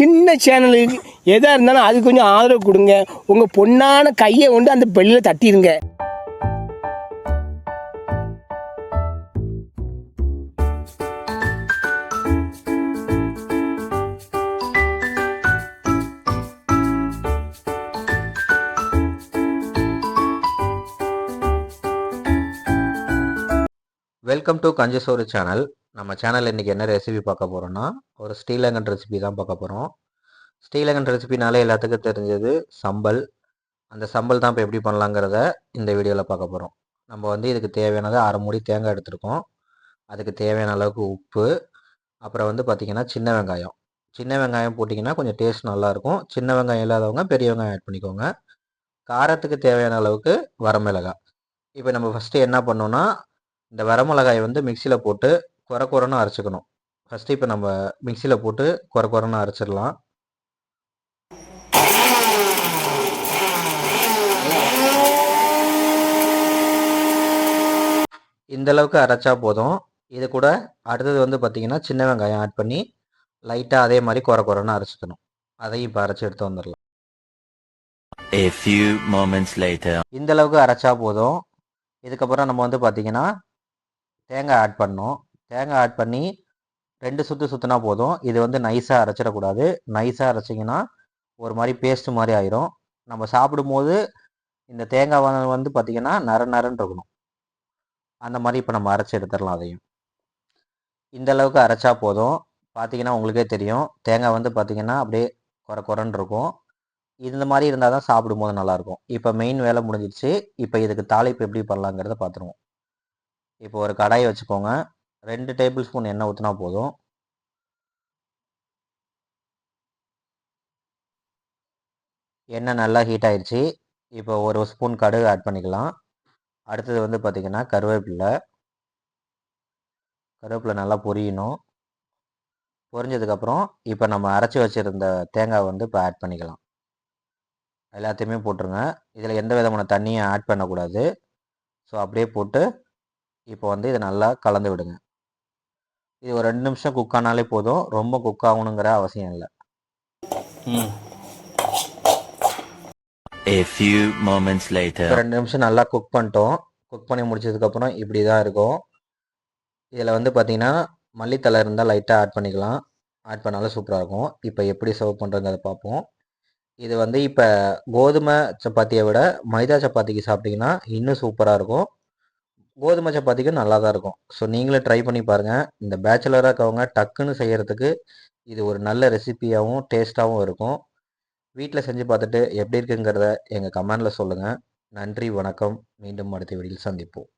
சின்ன சேனலுக்கு எதாக இருந்தாலும் அது கொஞ்சம் ஆதரவு கொடுங்க. உங்கள் பொண்ணான கையை கொண்டு அந்த பெல்லில் தட்டிடுங்க வெல்கம் டு கஞ்சசோறு சேனல் நம்ம சேனலில் இன்றைக்கி என்ன ரெசிபி பார்க்க போகிறோன்னா ஒரு ஸ்ரீலங்கன் ரெசிபி தான் பார்க்க போகிறோம் ஸ்ரீலங்கன் ரெசிபினாலே எல்லாத்துக்கும் தெரிஞ்சது சம்பல். அந்த சம்பல் தான் இப்போ எப்படி பண்ணலாங்கிறத இந்த வீடியோவில் பார்க்க போகிறோம் நம்ம வந்து இதுக்கு தேவையானது அரை மூடி தேங்காய் எடுத்திருக்கோம். அதுக்கு தேவையான அளவுக்கு உப்பு. அப்புறம் வந்து பார்த்திங்கன்னா சின்ன வெங்காயம். சின்ன வெங்காயம் போட்டிங்கன்னா கொஞ்சம் டேஸ்ட் நல்லாயிருக்கும் சின்ன வெங்காயம் இல்லாதவங்க பெரிய வெங்காயம் ஆட் பண்ணிக்கோங்க. காரத்துக்கு தேவையான அளவுக்கு வரமிளகாய். இப்போ நம்ம ஃபஸ்ட்டு என்ன பண்ணோன்னா இந்த வரமிளகாயை வந்து மிக்சியில் போட்டு குறை குறைன்னு அரைச்சிக்கணும். ஃபஸ்ட்டு இப்போ நம்ம மிக்சியில் போட்டு குறை குறைன்னு அரைச்சிடலாம். இந்த அளவுக்கு அரைச்சா போதும். இது கூட அடுத்தது வந்து பார்த்திங்கன்னா சின்ன வெங்காயம் ஆட் பண்ணி லைட்டாக அதே மாதிரி குறை குறைன்னு அரைச்சிக்கணும். அதையும் இப்போ அரைச்சி எடுத்து வந்துடலாம். A few moments later. இந்த அளவுக்கு அரைச்சா போதும். இதுக்கப்புறம் நம்ம வந்து பார்த்திங்கன்னா தேங்காய் ஆட் பண்ணோம் தேங்காய் ஆட் பண்ணி ரெண்டு சுற்று சுற்றினா போதும். இது வந்து நைஸாக அரைச்சிடக்கூடாது. நைஸாக அரைச்சிங்கன்னா ஒரு மாதிரி பேஸ்ட்டு மாதிரி ஆயிரும். நம்ம சாப்பிடும்போது இந்த தேங்காய் வந்து- வந்து பார்த்திங்கன்னா நர நரன்னு இருக்கணும். அந்த மாதிரி இப்போ நம்ம அரைச்சி எடுத்துடலாம் அதையும். இந்த அளவுக்கு அரைச்சா போதும். பார்த்தீங்கன்னா உங்களுக்கே தெரியும். தேங்காய் வந்து பார்த்திங்கன்னா அப்படியே குறை குறைன்னு இருக்கும். இந்த மாதிரி இருந்தால் தான் சாப்பிடும்போது நல்லாயிருக்கும் இப்போ மெயின் வேலை முடிஞ்சிடுச்சு இப்போ இதுக்கு தாளிப்பு எப்படி பண்ணலாங்கிறத பார்த்துருவோம் இப்போ ஒரு கடாயை வச்சுக்கோங்க. ரெண்டு டேபிள் ஸ்பூன் எண்ணெய் ஊற்றினா போதும். எண்ணெய் நல்லா ஹீட் ஆயிடுச்சு இப்போ ஒரு ஸ்பூன் கடுகு ஆட் பண்ணிக்கலாம். அடுத்தது வந்து பார்த்திங்கன்னா கருவேப்பிலை. கருவேப்பிலை நல்லா பொரியணும். பொரிஞ்சதுக்கப்புறம் இப்போ நம்ம அரைச்சி வச்சுருந்த தேங்காய் வந்து இப்போ ஆட் பண்ணிக்கலாம். எல்லாத்தையுமே போட்டுருங்க. இதில் எந்த விதமான தண்ணியும் ஆட் பண்ணக்கூடாது. ஸோ அப்படியே போட்டு இப்போ வந்து இதை நல்லா கலந்து விடுங்க. இது ஒரு ரெண்டு நிமிஷம் குக் ஆனாலே போதும். ரொம்ப குக் ஆகணுங்கிற அவசியம் இல்லை. A few moments later. இப்போ ரெண்டு நிமிஷம் நல்லா குக் பண்ணிட்டோம். குக் பண்ணி முடிச்சதுக்கப்புறம் இப்படி தான் இருக்கும். இதில் வந்து பார்த்தீங்கன்னா மல்லித்தலை இருந்தால் லைட்டாக ஆட் பண்ணிக்கலாம். ஆட் பண்ணாலும் சூப்பராக இருக்கும். இப்போ எப்படி சர்வ் பண்ணுறதுங்கிறத பார்ப்போம். இது வந்து இப்போ கோதுமை சப்பாத்தியை விட மைதா சப்பாத்திக்கு சாப்பிட்டிங்கன்னா இன்னும் சூப்பராக இருக்கும். கோதுமை சப்பாத்திக்கு நல்லா தான் இருக்கும். ஸோ நீங்களே ட்ரை பண்ணி பாருங்கள் இந்த பேச்சுலராக இருக்கவங்க டக்குன்னு செய்கிறதுக்கு இது ஒரு நல்ல ரெசிபியாகவும் டேஸ்ட்டாகவும் இருக்கும். வீட்டில் செஞ்சு பார்த்துட்டு எப்படி இருக்குங்கிறத எங்கள் கமெண்டில் சொல்லுங்கள் நன்றி வணக்கம். மீண்டும் அடுத்த வீடியில் சந்திப்போம்.